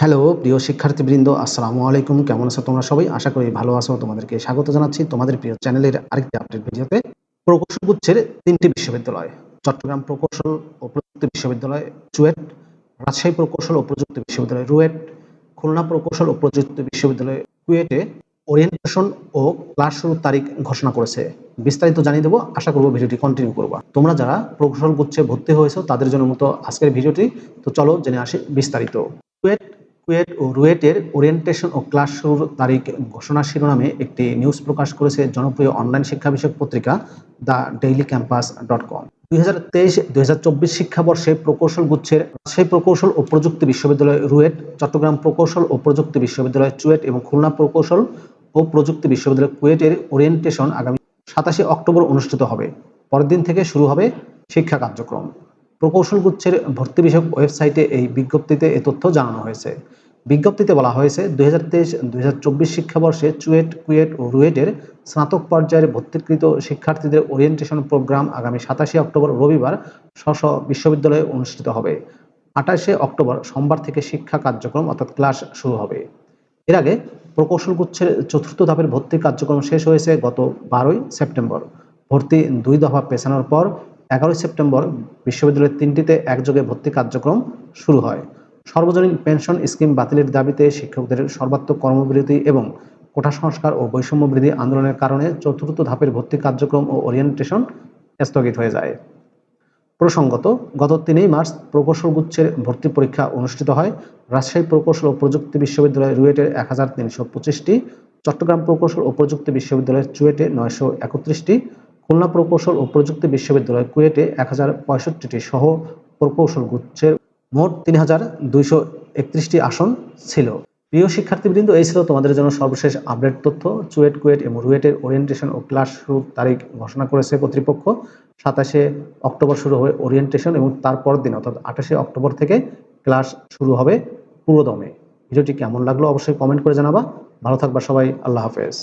Hello, প্রিয় শিক্ষার্থীবৃন্দ, আসসালামু আলাইকুম। কেমন আছো তোমরা সবাই? আশা করি ভালো আছো। তোমাদেরকে স্বাগত জানাচ্ছি তোমাদের প্রিয় চ্যানেলের আরেকটি আপডেট ভিডিওতে। প্রকৌশল গুচ্ছের তিনটি বিশ্ববিদ্যালয়, চট্টগ্রাম প্রকৌশল ও প্রযুক্তি বিশ্ববিদ্যালয়, চুয়েট, রাজশাহী প্রকৌশল ও প্রযুক্তি বিশ্ববিদ্যালয়, রুয়েট, খুলনা প্রকৌশল ও প্রযুক্তি বিশ্ববিদ্যালয়, কুয়েটে ওরিয়েন্টেশন ও ক্লাস শুরুর তারিখ ঘোষণা করেছে। বিস্তারিত জানিয়ে দেবো, আশা করব ভিডিওটি কন্টিনিউ করব। তোমরা যারা প্রকৌশল গুচ্ছে ভর্তি হয়েছো, তাদের জন্য মতো আজকের ভিডিওটি। তো চলো জেনে আসি বিস্তারিত। কুয়েট কুয়েট ও রুয়েটের ওরিয়েন্টেশন ও ক্লাস শুরুর তারিখ ঘোষণা শিরোনামে একটি নিউজ প্রকাশ করেছে জনপ্রিয় অনলাইন শিক্ষা বিষয়ক পত্রিকা the daily campus dot com. দুই হাজার শিক্ষাবর্ষে প্রকৌশল গুচ্ছের রাজশাহী প্রকৌশল ও প্রযুক্তি বিশ্ববিদ্যালয় রুয়েট, চট্টগ্রাম প্রকৌশল ও প্রযুক্তি বিশ্ববিদ্যালয় চুয়েট এবং খুলনা প্রকৌশল ও প্রযুক্তি বিশ্ববিদ্যালয় কুয়েটের ওরিয়েন্টেশন আগামী সাতাশে অক্টোবর অনুষ্ঠিত হবে। পরের দিন থেকে শুরু হবে শিক্ষা কার্যক্রম। প্রকৌশল গুচ্ছের ভর্তি বিষয়ক ওয়েবসাইটে এই বিজ্ঞপ্তিতে এ তথ্য জানানো হয়েছে। বিজ্ঞপ্তিতে বলা হয়েছে, দুই হাজার তেইশ, দুই হাজার চব্বিশ শিক্ষাবর্ষে চুয়েট, কুয়েট ও রুয়েটের স্নাতক পর্যায়ের ভর্তিকৃত শিক্ষার্থীদের ওরিয়েন্টেশন প্রোগ্রাম আগামী সাতাশে অক্টোবর রবিবার স্ব বিশ্ববিদ্যালয়ে অনুষ্ঠিত হবে। আঠাশে অক্টোবর সোমবার থেকে শিক্ষা কার্যক্রম অর্থাৎ ক্লাস শুরু হবে। এর আগে প্রকৌশল গুচ্ছের চতুর্থ ধাপের ভর্তি কার্যক্রম শেষ হয়েছে গত বারোই সেপ্টেম্বর। ভর্তি দুই দফা পেছানোর পর এগারোই সেপ্টেম্বর বিশ্ববিদ্যালয়ের তিনটিতে একযোগে ভর্তি কার্যক্রম শুরু হয়। সর্বজনীন পেনশন স্কিম বাতিলের দাবিতে শিক্ষকদের সর্বাত্মক কর্মবিরতি এবং কোটা সংস্কার ও বৈষম্য বৃদ্ধি আন্দোলনের কারণে চতুর্থ ধাপের ভর্তি কার্যক্রম ও ওরিয়েন্টেশন স্থগিত হয়ে যায়। প্রসঙ্গত, গত তিনই মার্চ প্রকৌশল গুচ্ছের ভর্তি পরীক্ষা অনুষ্ঠিত হয়। রাজশাহী প্রকৌশল ও প্রযুক্তি বিশ্ববিদ্যালয় রুয়েটের এক হাজার তিনশো পঁচিশটি, চট্টগ্রাম প্রকৌশল ও প্রযুক্তি বিশ্ববিদ্যালয় চুয়েটে নয়শো একত্রিশটি, খুলনা প্রকৌশল ও প্রযুক্তি বিশ্ববিদ্যালয় কুয়েটে এক হাজার পঁয়ষট্টিটি সহ প্রকৌশল গুচ্ছের মোট তিন হাজার দুইশো একত্রিশটি আসন ছিল। প্রিয় শিক্ষার্থীবৃন্দ, এই ছিল তোমাদের জন্য সর্বশেষ আপডেট তথ্য। চুয়েট, কুয়েট এবং রুয়েটের ওরিয়েন্টেশন ও ক্লাস শুরুর তারিখ ঘোষণা করেছে কর্তৃপক্ষ। সাতাশে অক্টোবর শুরু হবে ওরিয়েন্টেশন এবং তারপর দিন, অর্থাৎ আঠাশে অক্টোবর থেকে ক্লাস শুরু হবে পুরোদমে। ভিডিওটি কেমন লাগল অবশ্যই কমেন্ট করে জানাবা। ভালো থাকবা সবাই, আল্লাহ হাফেজ।